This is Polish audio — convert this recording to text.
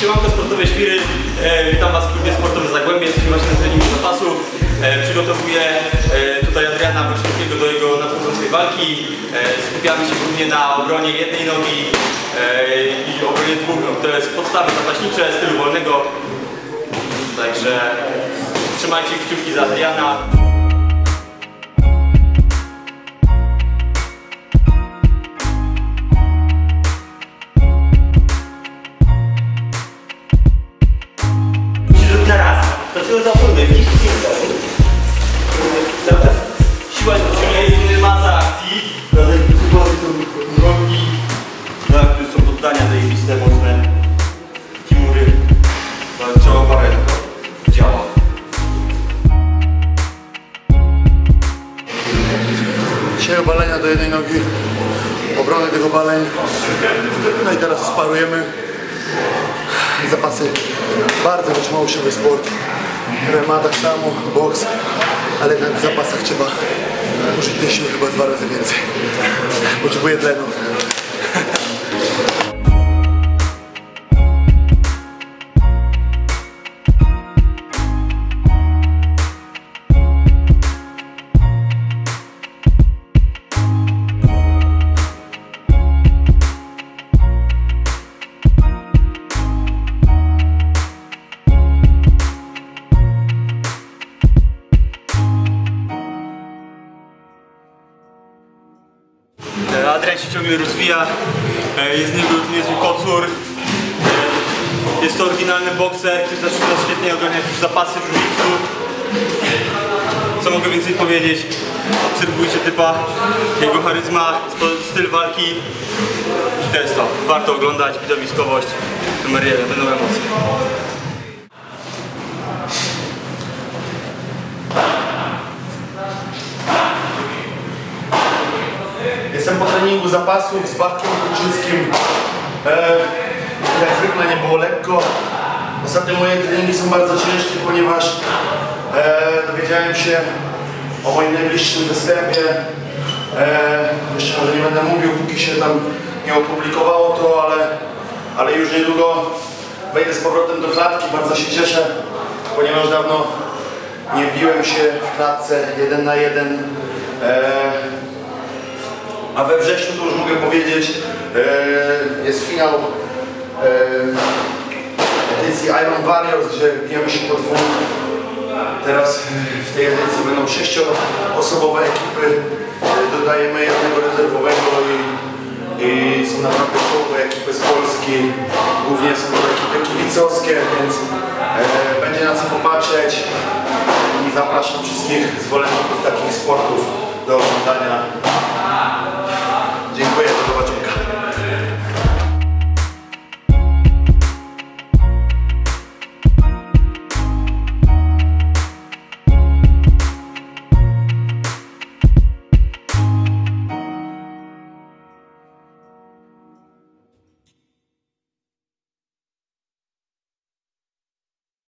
Siemanko Sportowe Świry, e, witam Was w klubie Sportowy Zagłębie, jesteśmy właśnie na treningu zapasów. E, przygotowuję e, tutaj Adriana Wojciechowskiego do jego nadchodzącej walki. E, skupiamy się głównie na obronie jednej nogi e, i obronie dwóch nóg. To jest podstawy zapaśnicze stylu wolnego. Także trzymajcie kciuki za Adriana. Tylko zapomnę, widzisz, Cały czas siła jest masa akcji. Razem suboty są nogi. Tak, tu są poddania zajebiste, mocne. Kimury. Czoło barelko. Działa. Dzisiaj obalenia do jednej nogi, obrony tych obaleń. No i teraz sparujemy. Zapasy bardzo wytrzymałościowy sport. MMA tak samo, boks, ale jednak w zapasach trzeba użyć tej siły chyba dwa razy więcej. Potrzebuję tlenu. Adrian się ciągle rozwija, e, jest niego niezły kocur. E, Jest to oryginalny bokser, który zaczyna świetnie ogarniać już zapasy jiu Co mogę więcej powiedzieć? Obserwujcie typa, jego charyzma, styl walki. I to jest to. Warto oglądać, widowiskowość. Numer jeden, będą emocje. Jestem po treningu zapasów z Bartkiem Kuczyńskim. E, jak zwykle nie było lekko. Ostatnio moje treningi są bardzo ciężkie, ponieważ e, dowiedziałem się o moim najbliższym występie. E, jeszcze może nie będę mówił, póki się tam nie opublikowało to, ale, ale już niedługo wejdę z powrotem do klatki. Bardzo się cieszę, ponieważ dawno nie biłem się w klatce jeden na jeden. E, a we wrześniu to już mogę powiedzieć, e, jest finał e, edycji Iron Warriors, gdzie bijemy się po dwóch. Teraz w tej edycji będą sześcioosobowe ekipy. E, Dodajemy jednego rezerwowego i, i są naprawdę czołowe ekipy z Polski. Głównie są to ekipy kibicowskie, więc e, będzie na co popatrzeć. I zapraszam wszystkich zwolenników takich sportów do oglądania